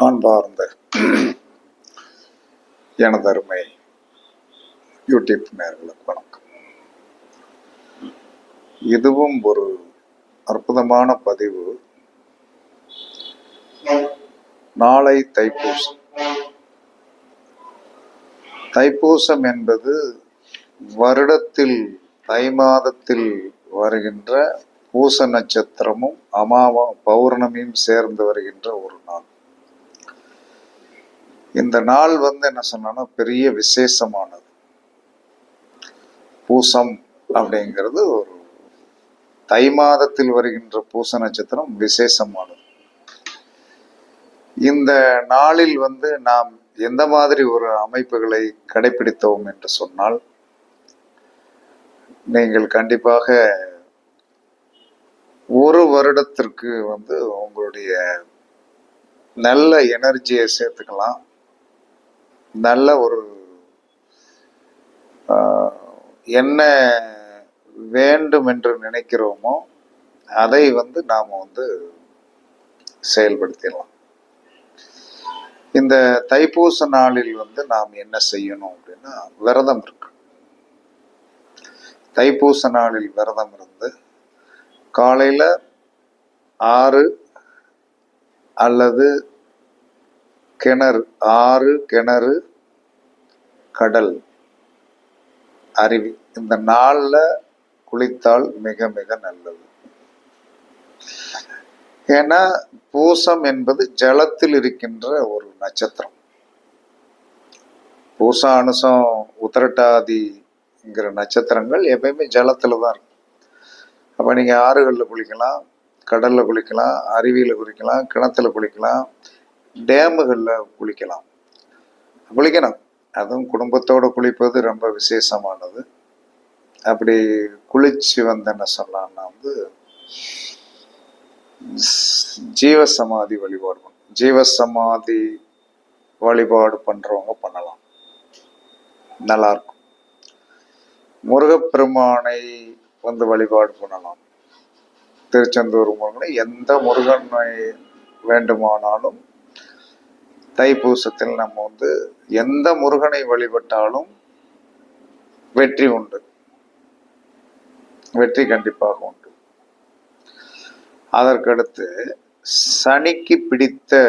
அன்பார்ந்த எனதருமை யூடியூப் நேர்களுக்கு வணக்கம். இதுவும் ஒரு அற்புதமான பதிவு. நாளை தைப்பூசம். தைப்பூசம் என்பது வருடத்தில் தை மாதத்தில் வருகின்ற பூச நட்சத்திரமும் அமாவா பௌர்ணமியும் சேர்ந்து வருகின்ற ஒரு நாள். இந்த நாள் வந்து என்ன சொன்னோன்னா பெரிய விசேஷமானது. பூசம் அப்படிங்கிறது ஒரு தை மாதத்தில் வருகின்ற பூச நட்சத்திரம் விசேஷமானது. இந்த நாளில் வந்து நாம் எந்த மாதிரி ஒரு அமைப்புகளை கடைபிடித்தோம் என்று சொன்னால் நீங்கள் கண்டிப்பாக ஒரு வருடத்திற்கு வந்து உங்களுடைய நல்ல எனர்ஜியை சேர்த்துக்கலாம். நல்ல ஒரு என்ன வேண்டும் என்று நினைக்கிறோமோ அதை வந்து நாம் வந்து செயல்படுத்திடலாம். இந்த தைப்பூச நாளில் வந்து நாம் என்ன செய்யணும் அப்படின்னா விரதம் இருக்கு. தைப்பூச நாளில் விரதம் இருந்து காலையில் ஆறு அல்லது கிணறு ஆறு கிணறு கடல் அருவி. இந்த நாளில் குளித்தால் மிக மிக நல்லது. ஏன்னா பூசம் என்பது ஜலத்தில் இருக்கின்ற ஒரு நட்சத்திரம். பூசா அனுசம் உத்திரட்டாதிங்கிற நட்சத்திரங்கள் எப்பயுமே ஜலத்தில் தான் இருக்கும். அப்போ நீங்கள் ஆறுகளில் குளிக்கலாம் கடலில் குளிக்கலாம் அருவியில் குளிக்கலாம் கிணத்துல குளிக்கலாம் டேமுகளில் குளிக்கலாம். குளிக்கணும். அதுவும் குடும்பத்தோடு குளிப்பது ரொம்ப விசேஷமானது. அப்படி குளிச்சு வந்து என்ன சொல்லலாம்னா வந்து ஜீவசமாதி வழிபாடு பண்ணணும் ஜீவசமாதி வழிபாடு பண்ணுறவங்க பண்ணலாம். நல்லாயிருக்கும் முருகப்பெருமானை வந்து வழிபாடு பண்ணலாம். திருச்செந்தூர் முருகனை எந்த முருகனை வேண்டுமானாலும் தைப்பூசத்தில் நம்ம வந்து எந்த முருகனை வழிபட்டாலும் வெற்றி உண்டு. வெற்றி கண்டிப்பாக உண்டு. அதற்கடுத்து சனிக்கு பிடித்த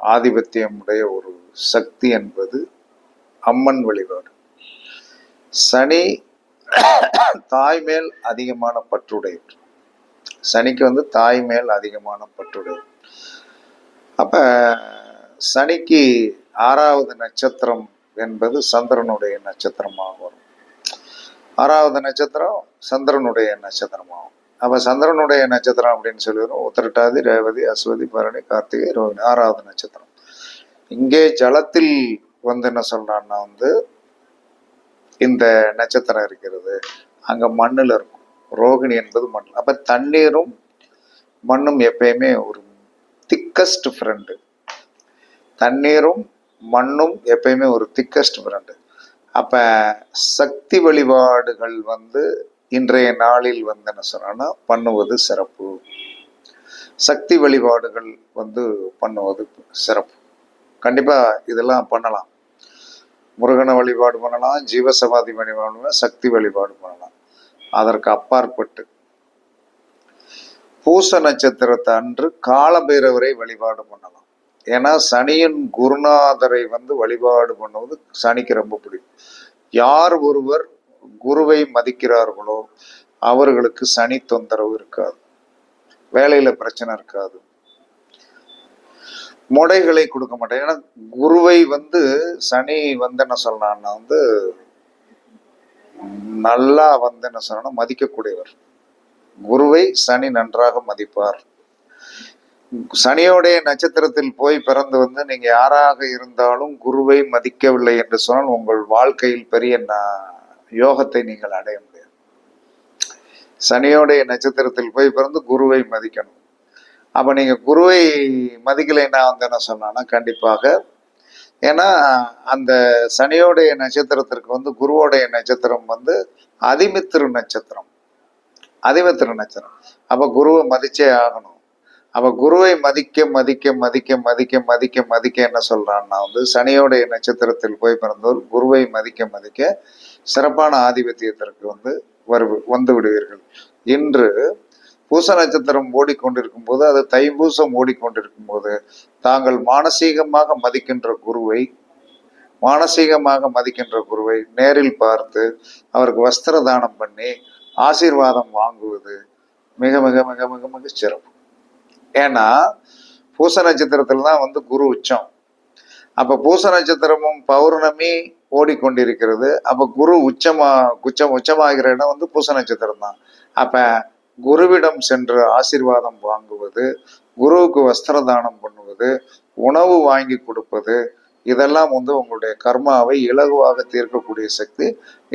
ஆதிபத்தியம் உடைய ஒரு சக்தி என்பது அம்மன் வழிபாடு. சனி தாய் மேல் அதிகமான பற்றுடையவர். சனிக்கு வந்து தாய் மேல் அதிகமான பற்றுடையவர். அப்ப சனிக்கு ஆறாவது நட்சத்திரம் என்பது சந்திரனுடைய நட்சத்திரமாக வரும் ஆறாவது நட்சத்திரம் சந்திரனுடைய நட்சத்திரமாகும். அப்ப சந்திரனுடைய நட்சத்திரம் அப்படின்னு சொல்லிடுறோம் உத்திரட்டாதி ரேவதி அஸ்வதி பரணி கார்த்திகை ரோகிணி ஆறாவது நட்சத்திரம். இங்கே ஜலத்தில் வந்து என்ன சொல்றான்னா வந்து இந்த நட்சத்திரம் இருக்கிறது. அங்க மண்ணுல இருக்கும். ரோகிணி என்பது மண். அப்ப தண்ணீரும் மண்ணும் எப்பயுமே ஒரு திக்கஸ்ட் ஃப்ரெண்டு தண்ணீரும் மண்ணும் எப்பயுமே ஒரு திக்கஸ்ட் ஃப்ரெண்டு அப்போ சக்தி வழிபாடுகள் வந்து இன்றைய நாளில் வந்து என்ன சொன்னா பண்ணுவது சிறப்பு. சக்தி வழிபாடுகள் வந்து பண்ணுவது சிறப்பு. கண்டிப்பாக இதெல்லாம் பண்ணலாம். முருகனை வழிபாடு பண்ணலாம் ஜீவசமாதி வழிபாடு சக்தி வழிபாடு பண்ணலாம். அதற்கு அப்பாற்பட்டு பூச நட்சத்திரத்தை அன்று காலபைரவரை வழிபாடு பண்ணலாம். ஏன்னா சனியின் குருநாதரை வந்து வழிபாடு பண்ணுவது சனிக்கு ரொம்ப பிடிக்கும். யார் ஒருவர் குருவை மதிக்கிறார்களோ அவர்களுக்கு சனி தொந்தரவு இருக்காது. வேலையில பிரச்சனை இருக்காது. முடைகளை கொடுக்க மாட்டேன் ஏன்னா குருவை வந்து சனி வந்து என்ன சொல்லலாம்னா வந்து நல்லா வந்து என்ன சொல்லணும் மதிக்கக்கூடியவர். குருவை சனி நன்றாக மதிப்பார். சனியோடைய நட்சத்திரத்தில் போய் பிறந்து வந்து நீங்க யாராக இருந்தாலும் குருவை மதிக்கவில்லை என்று சொன்னால் உங்கள் வாழ்க்கையில் பெரிய யோகத்தை நீங்கள் அடைய முடியாது. சனியோடைய நட்சத்திரத்தில் போய் பிறந்து குருவை மதிக்கணும். அப்ப நீங்க குருவை மதிக்கலைன்னா வந்து என்ன சொன்னா கண்டிப்பாக ஏன்னா அந்த சனியோடைய நட்சத்திரத்திற்கு வந்து குருவோடைய நட்சத்திரம் வந்து அதிமித்திரு நட்சத்திரம். அதிமித்திரு நட்சத்திரம். அப்ப குருவை மதிச்சே ஆகணும். அவ குருவை மதிக்க மதிக்க மதிக்க மதிக்க மதிக்க மதிக்க என்ன சொல்றான்னா வந்து சனியோடைய நட்சத்திரத்தில் போய் பிறந்தோர் குருவை மதிக்க மதிக்க சிறப்பான ஆதிபத்தியத்திற்கு வந்து வரு வந்து விடுவீர்கள். இன்று பூச நட்சத்திரம் ஓடிக்கொண்டிருக்கும் போது அது தைபூசம் ஓடிக்கொண்டிருக்கும் போது தாங்கள் மானசீகமாக மதிக்கின்ற குருவை மானசீகமாக மதிக்கின்ற குருவை நேரில் பார்த்து அவருக்கு வஸ்திர தானம் பண்ணி ஆசீர்வாதம் வாங்குவது மிக மிக மிக மிக மிக சிறப்பு. ஏன்னா பூச நட்சத்திரத்தில் தான் வந்து குரு உச்சம். அப்போ பூச நட்சத்திரமும் பௌர்ணமி ஓடிக்கொண்டிருக்கிறது. அப்போ குரு உச்சமா உச்சம் உச்சமாகிற இடம் வந்து பூச நட்சத்திரம் தான். அப்போ குருவிடம் சென்று ஆசீர்வாதம் வாங்குவது குருவுக்கு வஸ்திர தானம் பண்ணுவது உணவு வாங்கி கொடுப்பது இதெல்லாம் வந்து உங்களுடைய கர்மாவை இலகுவாக தீர்க்கக்கூடிய சக்தி.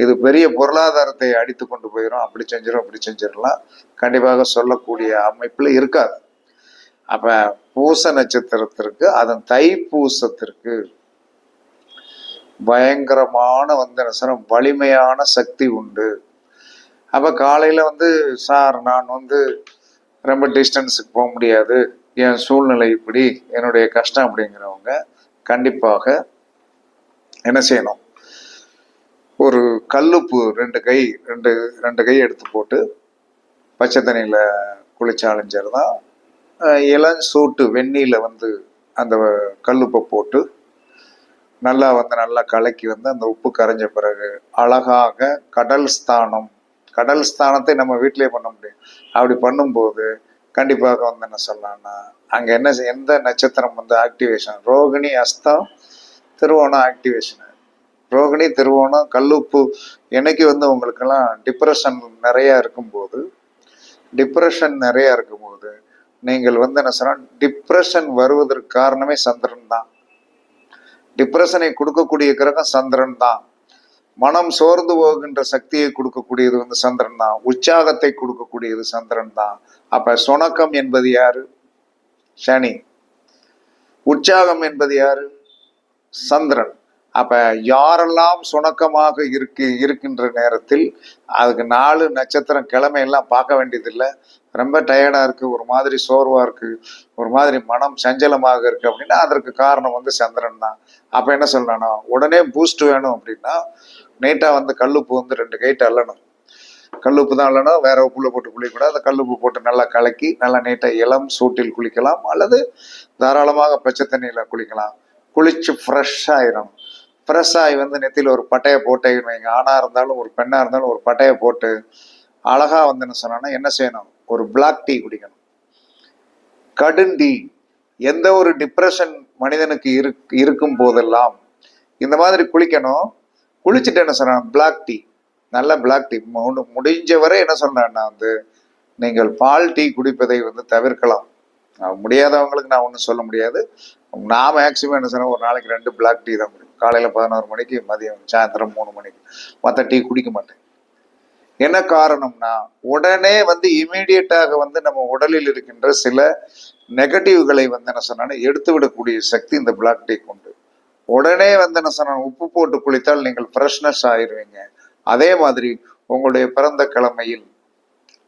இது பெரிய பொருளாதாரத்தை அடித்து கொண்டு போயிடும் அப்படி செஞ்சிடும் அப்படி செஞ்சிடலாம் கண்டிப்பாக சொல்லக்கூடிய அமைப்பில் இருக்காது. அப்ப பூச நட்சத்திரத்திற்கு அதன் தைப்பூசத்திற்கு பயங்கரமான வந்து என்ன சொல்ற வலிமையான சக்தி உண்டு. அப்ப காலையில வந்து சார் நான் வந்து ரொம்ப டிஸ்டன்ஸுக்கு போக முடியாது. என் சூழ்நிலை இப்படி என்னுடைய கஷ்டம் அப்படிங்கிறவங்க கண்டிப்பாக என்ன செய்யணும்? ஒரு கல்லுப்பு ரெண்டு கை ரெண்டு ரெண்டு கை எடுத்து போட்டு பச்சை தண்ணியில் குளிச்சாலும் தான் அஹ் இளம் சூட்டு வெந்நீல வந்து அந்த கல்லுப்பை போட்டு நல்லா வந்து நல்லா கலக்கி வந்து அந்த உப்பு கரைஞ்ச பிறகு அழகாக கடல் ஸ்தானம் கடல் ஸ்தானத்தை நம்ம வீட்டிலேயே பண்ண முடியும். அப்படி பண்ணும்போது கண்டிப்பாக வந்து என்ன சொல்லலாம்னா அங்கே என்ன செய்- எந்த நட்சத்திரம் வந்து ஆக்டிவேஷன் ரோகிணி அஸ்தம் திருவோணம் ஆக்டிவேஷன் ரோகிணி திருவோணம் கல்லுப்பு என்னைக்கு வந்து உங்களுக்கெல்லாம் டிப்ரெஷன் நிறையா இருக்கும்போது டிப்ரெஷன் நிறையா இருக்கும்போது நீங்கள் வந்து என்ன சொன்னால் டிப்ரெஷன் வருவதற்கு காரணமே சந்திரன் தான். டிப்ரெஷனை கொடுக்கக்கூடிய கிரகம் சந்திரன் தான். மனம் சோர்ந்து போகின்ற சக்தியை கொடுக்கக்கூடியது வந்து சந்திரன் தான். உற்சாகத்தை கொடுக்கக்கூடியது சந்திரன் தான். அப்ப சுணக்கம் என்பது யாரு? சனி. உற்சாகம் என்பது யாரு? சந்திரன். அப்ப யாரெல்லாம் சுணக்கமாக இருக்கு இருக்கின்ற நேரத்தில் அதுக்கு நாலு நட்சத்திரம் கிழமையெல்லாம் பார்க்க வேண்டியதில்லை. ரொம்ப டயர்டா இருக்கு ஒரு மாதிரி சோர்வா இருக்கு ஒரு மாதிரி மனம் சஞ்சலமாக இருக்கு அப்படின்னா அதற்கு காரணம் வந்து சந்திரன் தான். அப்ப என்ன சொல்லணும் உடனே பூஸ்ட் வேணும் அப்படின்னா நீட்டா வந்து கல்லுப்பு வந்து ரெண்டு கைட்டு அள்ளணும். கல்லுப்பு தான் அள்ளணும் வேற உப்புல போட்டு குளிக்கக்கூடாது அந்த கல்லுப்பு போட்டு நல்லா கலக்கி நல்லா நீட்டாக இளம் சூட்டில் குளிக்கலாம் அல்லது தாராளமாக பச்சை தண்ணியில குளிக்கலாம். குளிச்சு ஃப்ரெஷ் ஆயிரும் வந்து நெத்தியில் ஒரு பட்டையை போட்டு வைங்க ஆணாக இருந்தாலும் ஒரு பெண்ணாக இருந்தாலும் ஒரு பட்டையை போட்டு அழகாக வந்து என்ன சொன்னா என்ன செய்யணும்? ஒரு பிளாக் டீ குடிக்கணும். கடும் டீ எந்த ஒரு டிப்ரெஷன் மனிதனுக்கு இருக் இருக்கும் போதெல்லாம் இந்த மாதிரி குளிக்கணும். குளிச்சுட்டு என்ன சொன்னாங்க பிளாக் டீ நல்ல பிளாக் டீ முடிஞ்ச வரை என்ன சொன்னேன்னா வந்து நீங்கள் பால் டீ குடிப்பதை வந்து தவிர்க்கலாம். முடியாதவங்களுக்கு நான் ஒன்றும் சொல்ல முடியாது. நான் மேக்சிமம் என்ன சொன்னேன்? ஒரு நாளைக்கு ரெண்டு பிளாக் டீ தான் குடிப்பேன் காலையில் பதினோரு மணிக்கு மதியம் சாயந்தரம் மூணு மணிக்கு. மற்ற டீ குடிக்க மாட்டேன். என்ன காரணம்னா உடனே வந்து இமீடியட்டாக வந்து நம்ம உடலில் இருக்கின்ற சில நெகட்டிவ்களை வந்து என்ன சொன்னா எடுத்து விடக்கூடிய சக்தி இந்த பிளாக் டீ கொண்டு உடனே வந்து என்ன சொன்னா உப்பு போட்டு குளித்தால் நீங்கள் ஃப்ரெஷ்னஸ் ஆயிருவீங்க. அதே மாதிரி உங்களுடைய பிறந்த கிழமையில்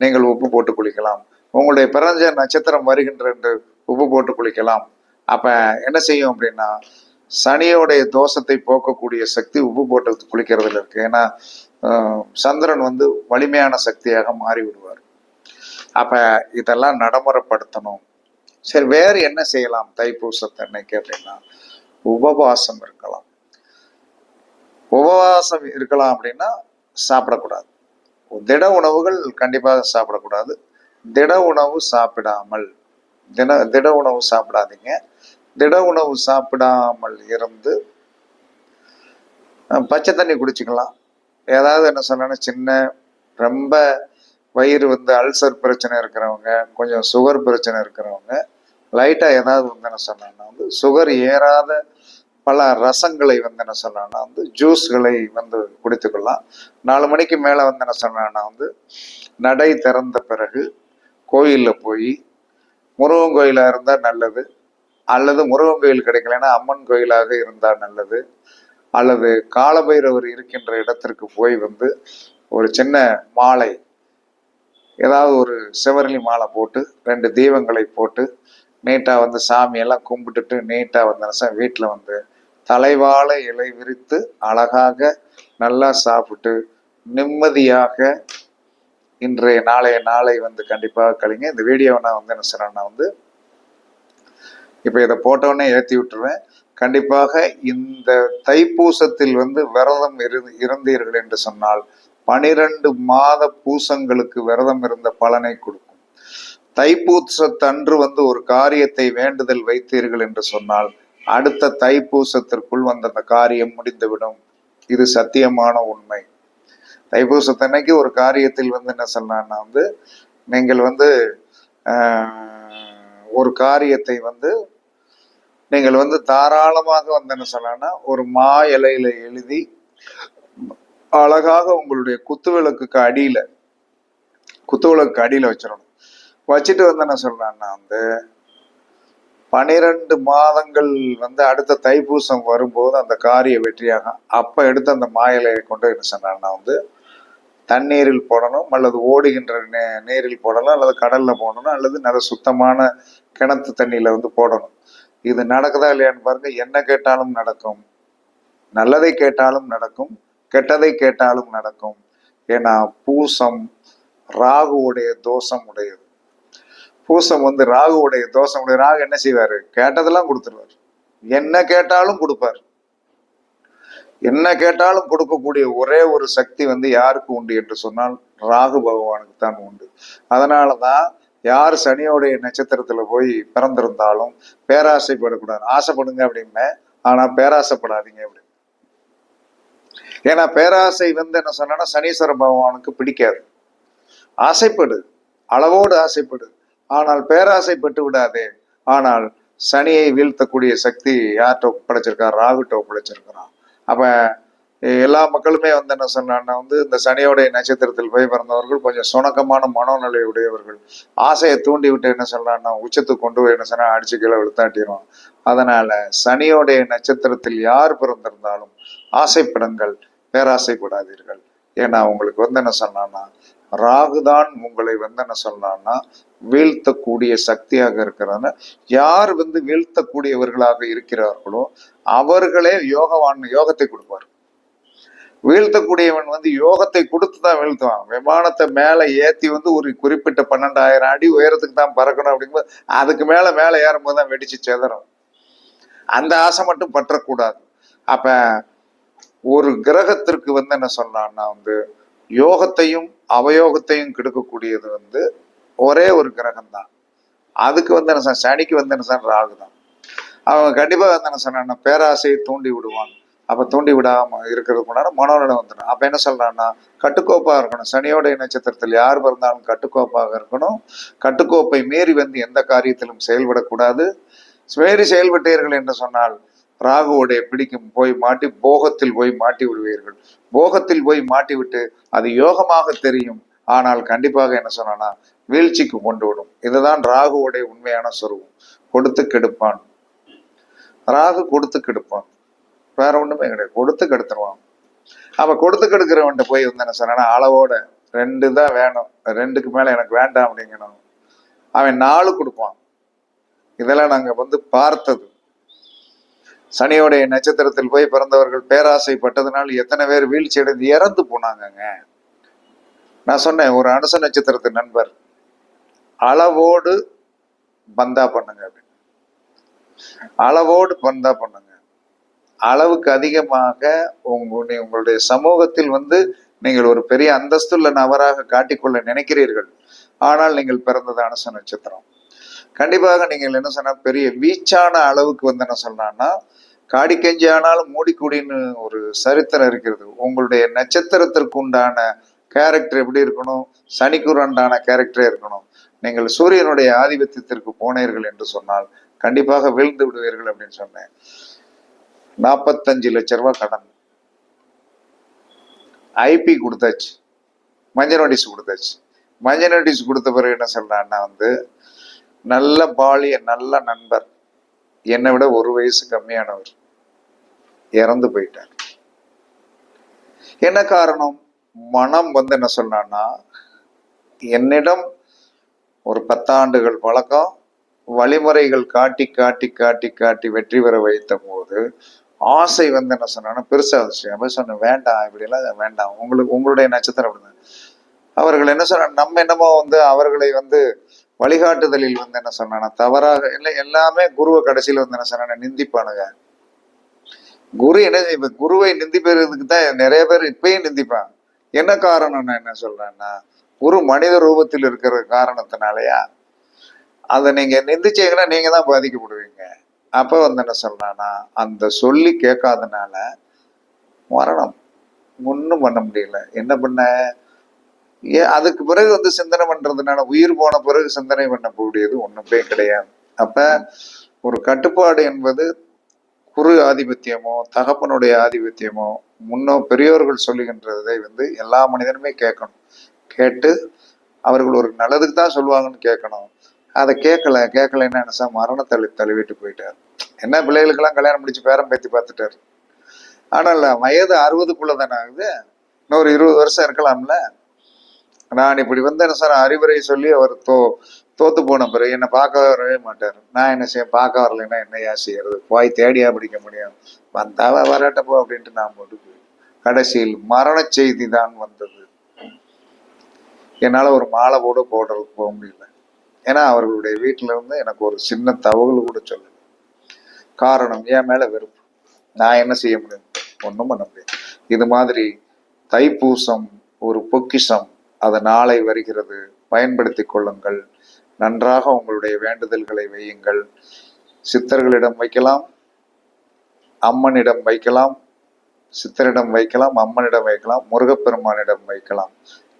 நீங்கள் உப்பு போட்டு குளிக்கலாம். உங்களுடைய பிறந்த நட்சத்திரம் வருகின்ற என்று உப்பு போட்டு குளிக்கலாம். அப்ப என்ன செய்யும் அப்படின்னா சனியோடைய தோஷத்தை போக்கக்கூடிய சக்தி உப்பு போட்டு குளிக்கிறதுல இருக்கு. ஏன்னா ஆஹ், சந்திரன் வந்து வலிமையான சக்தியாக மாறி விடுவார் அப்ப இதெல்லாம் நடைமுறைப்படுத்தணும். சரி வேறு என்ன செய்யலாம்? தைப்பூசத்தன்னைக்கு அப்படின்னா உபவாசம் இருக்கலாம். உபவாசம் இருக்கலாம் அப்படின்னா சாப்பிடக்கூடாது. திட உணவுகள் கண்டிப்பாக சாப்பிடக்கூடாது. திட உணவு சாப்பிடாமல் தின திட உணவு சாப்பிடாதீங்க. திட உணவு சாப்பிடாமல் இருந்து பச்சை தண்ணி குடிச்சுக்கலாம். ஏதாவது என்ன சொன்னா சின்ன ரொம்ப வயிறு வந்து அல்சர் பிரச்சனை இருக்கிறவங்க கொஞ்சம் சுகர் பிரச்சனை இருக்கிறவங்க லைட்டாக ஏதாவது வந்து என்ன சொன்னாங்கன்னா வந்து சுகர் ஏறாத பல ரசங்களை வந்து என்ன சொன்னான்னா வந்து ஜூஸ்களை வந்து குடித்துக்கொள்ளலாம் நாலு மணிக்கு மேலே வந்து என்ன சொன்னான்னா வந்து நடை திறந்த பிறகு கோயிலில் போய் முருகன் கோயிலாக இருந்தால் நல்லது. அல்லது முருகன் கோயில் கிடைக்கலன்னா அம்மன் கோயிலாக இருந்தால் நல்லது. அல்லது காலபைரவர் இருக்கின்ற இடத்திற்கு போய் வந்து ஒரு சின்ன மாலை ஏதாவது ஒரு சிவரளி மாலை போட்டு ரெண்டு தீபங்களை போட்டு நீட்டாக வந்து சாமியெல்லாம் கும்பிட்டுட்டு நீட்டாக வந்து வீட்டில் வந்து தலைவாழை இலை விரித்து அழகாக நல்லா சாப்பிட்டு நிம்மதியாக இன்றைய நாளைய நாளை வந்து கண்டிப்பாக கழிங்க. இந்த வீடியோவை நான் வந்து என்ன சொல்கிறேன்னா வந்து இப்போ இதை போட்டோன்னே ஏற்றி விட்டுருவேன். கண்டிப்பாக இந்த தைப்பூசத்தில் வந்து விரதம் இரு இருந்தீர்கள் என்று சொன்னால் பனிரெண்டு மாத பூசங்களுக்கு விரதம் இருந்த பலனை கொடுக்கும். தைப்பூசத்தன்று வந்து ஒரு காரியத்தை வேண்டுதல் வைத்தீர்கள் என்று சொன்னால் அடுத்த தைப்பூசத்திற்குள் வந்து அந்த காரியம் முடிந்துவிடும். இது சத்தியமான உண்மை. தைப்பூசத்தன்னைக்கு ஒரு காரியத்தில் வந்து என்ன சொல்லலாம்னா வந்து நீங்கள் வந்து ஒரு காரியத்தை வந்து நீங்கள் வந்து தாராளமாக வந்து என்ன சொல்லலாம்னா ஒரு மா இலையில எழுதி அழகாக உங்களுடைய குத்துவிளக்குக்கு அடியில குத்துவிளக்கு அடியில வச்சிடணும். வச்சுட்டு வந்து என்ன சொல்றான்னா வந்து பனிரெண்டு மாதங்கள் வந்து அடுத்த தைப்பூசம் வரும்போது அந்த காரிய வெற்றியாகும் அப்ப எடுத்து அந்த மா இலையை கொண்டு என்ன சொன்னான்னா வந்து தண்ணீரில் போடணும் அல்லது ஓடுகின்ற நே நீரில் போடலாம் அல்லது கடல்ல போடணும் அல்லது நல்ல சுத்தமான கிணத்து தண்ணியில வந்து போடணும். இது நடக்குதா இல்லையான்னு பாருங்க. என்ன கேட்டாலும் நடக்கும். நல்லதை கேட்டாலும் நடக்கும். கெட்டதை கேட்டாலும் நடக்கும். ஏன்னா பூசம் ராகுவுடைய தோஷம் உடையது. பூசம் வந்து ராகுவுடைய தோஷம் உடைய ராகு என்ன செய்வாரு? கேட்டதெல்லாம் கொடுத்துருவார். என்ன கேட்டாலும் கொடுப்பார். என்ன கேட்டாலும் கொடுக்கக்கூடிய ஒரே ஒரு சக்தி வந்து யாருக்கு உண்டு என்று சொன்னால் ராகு பகவானுக்கு தான் உண்டு. அதனாலதான் யார் சனியோடைய நட்சத்திரத்துல போய் பிறந்திருந்தாலும் பேராசைப்படக்கூடாது. ஆசைப்படுங்க அப்படின்னு ஆனா பேராசைப்படாதீங்க அப்படி. ஏன்னா பேராசை வந்து என்ன சொன்னா சனீஸ்வர பகவானுக்கு பிடிக்காது. ஆசைப்படு. அளவோடு ஆசைப்படு. ஆனால் பேராசைப்பட்டு விடாதே. ஆனால் சனியை வீழ்த்தக்கூடிய சக்தி யார்கிட்ட ஒப்படைச்சிருக்கா? ராகுட்ட ஒப்படைச்சிருக்கிறான். அப்ப எல்லா மக்களுமே வந்து என்ன சொன்னான்னா வந்து இந்த சனியோடைய நட்சத்திரத்தில் போய் பிறந்தவர்கள் கொஞ்சம் சுணக்கமான மனோநிலை உடையவர்கள். ஆசையை தூண்டி விட்டு என்ன சொல்றான்னா உச்சத்துக்கு கொண்டு போய் என்ன சொன்னா அடிச்சு கீழே விழுத்தாட்டிடுவோம் அதனால சனியோடைய நட்சத்திரத்தில் யார் பிறந்திருந்தாலும் ஆசைப்படுங்கள் பேராசைப்படாதீர்கள். ஏன்னா உங்களுக்கு வந்து என்ன சொன்னான்னா ராகுதான் உங்களை வந்து என்ன சொன்னான்னா வீழ்த்தக்கூடிய சக்தியாக இருக்கிறாங்க யார் வந்து வீழ்த்தக்கூடியவர்களாக இருக்கிறார்களோ அவர்களே யோகவான் யோகத்தை கொடுப்பார். வீழ்த்தக்கூடியவன் வந்து யோகத்தை கொடுத்து தான் வீழ்த்துவான். விமானத்தை மேலே ஏற்றி வந்து ஒரு குறிப்பிட்ட பன்னெண்டாயிரம் அடி உயரத்துக்கு தான் பறக்கணும் அப்படிங்கும்போது அதுக்கு மேலே மேலே ஏறும்போது தான் வெடிச்சு செதறும். அந்த ஆசை மட்டும் பற்றக்கூடாது. அப்போ ஒரு கிரகத்திற்கு வந்து என்ன சொன்னான்னா வந்து யோகத்தையும் அவயோகத்தையும் கெடுக்கக்கூடியது வந்து ஒரே ஒரு கிரகம் தான் அதுக்கு வந்து என்ன சார் சனிக்கு வந்து என்ன சொன்ன ராகு தான். அவன் கண்டிப்பாக வந்து என்ன சொன்னான்னா பேராசையை தூண்டி விடுவாங்க. அப்ப தூண்டி விடாம இருக்கிறதுக்கு முன்னாடி வந்துடும். அப்ப என்ன சொல்றான்னா கட்டுக்கோப்பா இருக்கணும். சனியோடைய நட்சத்திரத்தில் யார் பிறந்தாலும் கட்டுக்கோப்பாக இருக்கணும். கட்டுக்கோப்பை மீறி வந்து எந்த காரியத்திலும் செயல்படக்கூடாது. மீறி செயல்பட்டீர்கள் என்று சொன்னால் ராகுவோடைய பிடிக்கும் போய் மாட்டி போகத்தில் போய் மாட்டி விடுவீர்கள். போகத்தில் போய் மாட்டி விட்டு அது யோகமாக தெரியும். ஆனால் கண்டிப்பாக என்ன சொன்னா வீழ்ச்சிக்கு கொண்டு விடும். இதுதான் ராகுவுடைய உண்மையான சொருவம். கொடுத்து கெடுப்பான். ராகு கொடுத்து கெடுப்பான். வேற ஒண்ணுமே கிடையாது. கொடுத்து கெடுத்துருவான். அப்ப கொடுத்து கெடுக்கிறவன்ட்ட போய் வந்து என்ன சொன்னா அளவோட ரெண்டு தான் வேணும். ரெண்டுக்கு மேல எனக்கு வேண்டாம் அப்படிங்கணும். அவன் நாலு கொடுப்பான். இதெல்லாம் நாங்க வந்து பார்த்தது. சனியோடைய நட்சத்திரத்தில் போய் பிறந்தவர்கள் பேராசைப்பட்டதுனால எத்தனை பேர் வீழ்ச்சி அடைந்து இறந்து போனாங்கங்க. நான் சொன்னேன் ஒரு அனுச நட்சத்திரத்து நண்பர் அளவோடு பந்தா பண்ணுங்க அப்படின்னு. அளவோடு பந்தா பண்ணுங்க. அளவுக்கு அதிகமாக உங்களுடைய நீ- உங்களுடைய சமூகத்தில் வந்து நீங்கள் ஒரு பெரிய அந்தஸ்துள்ள நபராக காட்டிக்கொள்ள நினைக்கிறீர்கள். ஆனால் நீங்கள் பிறந்தது அனுச நட்சத்திரம். கண்டிப்பாக நீங்கள் என்ன சொன்னா பெரிய வீச்சான அளவுக்கு வந்து என்ன சொன்னான்னா காடி கெஞ்சி ஆனாலும் மூடிக்கூடின்னு ஒரு சரித்திரம் இருக்கிறது. உங்களுடைய நட்சத்திரத்திற்கு உண்டான கேரக்டர் எப்படி இருக்கணும்? சனிக்குரண்டான கேரக்டரே இருக்கணும். நீங்கள் சூரியனுடைய ஆதிபத்தியத்திற்கு போனீர்கள் என்று சொன்னால் கண்டிப்பாக வீழ்ந்து விடுவீர்கள் அப்படின்னு சொன்னேன். நாற்பத்தஞ்சு லட்ச ரூபாய் கடன். ஐபி கொடுத்தாச்சு. மஞ்சள் நோட்டீஸ் கொடுத்தாச்சு. மஞ்சள் நோட்டீஸ் கொடுத்த பிறகு என்ன சொல்றான்னா வந்து நல்ல பாலிய நல்ல நண்பர். என்னை விட ஒரு வயசு கம்மியானவர். இறந்து போயிட்டார். என்ன காரணம்? மனம் வந்து என்ன சொன்னான்னா என்னிடம் ஒரு பத்தாண்டுகள் பழக்கம் வழிமுறைகள் காட்டி காட்டி காட்டி காட்டி வெற்றி பெற வைத்த போது ஆசை வந்து என்ன சொன்னா பெருசா வச்சு அப்படி சொன்னேன் வேண்டாம் இப்படியெல்லாம் வேண்டாம். உங்களுக்கு உங்களுடைய நட்சத்திரம் அப்படிதான். அவர்கள் என்ன சொன்ன நம்ம என்னமோ வந்து அவர்களை வந்து வழிகாட்டுதலில் வந்து என்ன சொன்னானா தவறாக இல்லை எல்லாமே குருவை கடைசியில் வந்து என்ன சொன்னா நிந்திப்பானுங்க. குரு என்ன இப்ப குருவை நிந்திப்பதுக்கு தான் நிறைய பேர் இப்பயும் நிந்திப்பாங்க. என்ன காரணம் நான் என்ன சொல்றேன்னா குரு மனித ரூபத்தில் இருக்கிற காரணத்தினாலயா? அதை நீங்க நிந்திச்சீங்கன்னா நீங்க தான் பாதிக்கப்படுவீங்க. அப்போ வந்து என்ன சொல்றானா அந்த சொல்லி கேட்காதனால மரணம். ஒன்றும் பண்ண முடியல. என்ன பண்ண? ஏ அதுக்கு பிறகு வந்து சிந்தனை பண்ணுறதுனால உயிர் போன பிறகு சிந்தனை பண்ணக்கூடியது ஒன்றுமே கிடையாது. அப்போ ஒரு கட்டுப்பாடு என்பது குரு ஆதிபத்தியமோ தகப்பனுடைய ஆதிபத்தியமோ முன்னோ பெரியோர்கள் சொல்லுகின்றதை வந்து எல்லா மனிதனுமே கேட்கணும். கேட்டு அவர்கள் ஒரு நல்லதுக்கு தான் சொல்லுவாங்கன்னு கேட்கணும். அதை கேட்கல கேட்கல என்ன சார் தள்ளி தழுவிட்டு போயிட்டார். என்ன பிள்ளைகளுக்கெல்லாம் கல்யாணம் முடிச்சு பேரம் பேத்தி பார்த்துட்டாரு. ஆனால் வயது அறுபதுக்குள்ள தானே ஆகுது. இன்னொரு இருபது வருஷம் இருக்கலாம்ல. நான் இப்படி வந்தேன் என்ன சார் அறிவுரை சொல்லி அவர் தோ தோத்து போன பிறகு என்னை பார்க்க வரவே மாட்டார். நான் என்ன செய்ய பார்க்க வரலைன்னா என்னையா செய்யறது? போய் தேடியா பிடிக்க முடியும்? வந்தாவ வரட்டப்போ அப்படின்ட்டு நான் போட்டு கடைசியில் மரண செய்தி தான் வந்தது. என்னால் ஒரு மாலை கூட போடுறதுக்கு போக முடியல. ஏன்னா அவர்களுடைய வீட்டில இருந்து எனக்கு ஒரு சின்ன தகவல் கூட சொல்லு காரணம் என் மேல வெறுப்பு. நான் என்ன செய்ய முடியும்? ஒன்றும் பண்ண முடியாது. இது மாதிரி தைப்பூசம் ஒரு பொக்கிஷம் அது நாளை வருகிறது. பயன்படுத்தி கொள்ளுங்கள். நன்றாக உங்களுடைய வேண்டுதல்களை வையுங்கள். சித்தர்களிடம் வைக்கலாம். அம்மனிடம் வைக்கலாம். சித்தரிடம் வைக்கலாம் அம்மனிடம் வைக்கலாம் முருகப்பெருமானிடம் வைக்கலாம்.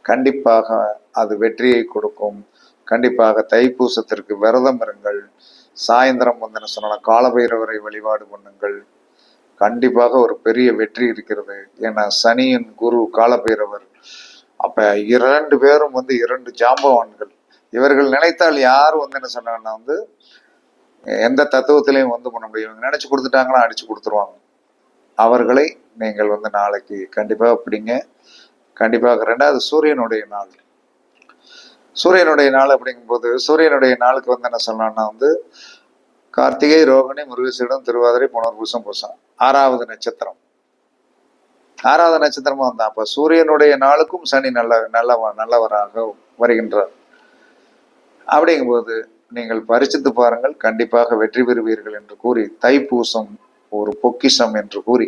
கண்டிப்பாக அது வெற்றியை கொடுக்கும். கண்டிப்பாக தைப்பூசத்திற்கு விரதம் இருங்கள். சாயந்தரம் வந்து என்ன காலபைரவரை வழிபாடு பண்ணுங்கள். கண்டிப்பாக ஒரு பெரிய வெற்றி இருக்கிறது. ஏன்னா சனியின் குரு காலபைரவர் அப்ப இரண்டு பேரும் வந்து இரண்டு ஜாம்பவான்கள். இவர்கள் நினைத்தால் யார் வந்து என்ன சொன்னாங்கன்னா வந்து எந்த தத்துவத்திலையும் வந்து பண்ண முடியும். இவங்க நினைச்சு கொடுத்துட்டாங்கன்னா அடிச்சு கொடுத்துருவாங்க. அவர்களை நீங்கள் வந்து நாளைக்கு கண்டிப்பாக பிடிங்க. கண்டிப்பாக ரெண்டாவது சூரியனுடைய நாள். சூரியனுடைய நாள் அப்படிங்கும்போது சூரியனுடைய நாளுக்கு வந்து என்ன சொல்லலாம்னா வந்து கார்த்திகை ரோகிணி முருகசீடம் திருவாதிரை புனர்பூசம் பூசம் ஆறாவது நட்சத்திரம். ஆறாவது நட்சத்திரமா வந்தான் அப்ப சூரியனுடைய நாளுக்கும் சனி நல்ல நல்ல நல்லவராக வருகின்றார். அப்படிங்கும்போது நீங்கள் பரிசித்து பாருங்கள். கண்டிப்பாக வெற்றி பெறுவீர்கள் என்று கூறி தைப்பூசம் ஒரு பொக்கிஷம் என்று கூறி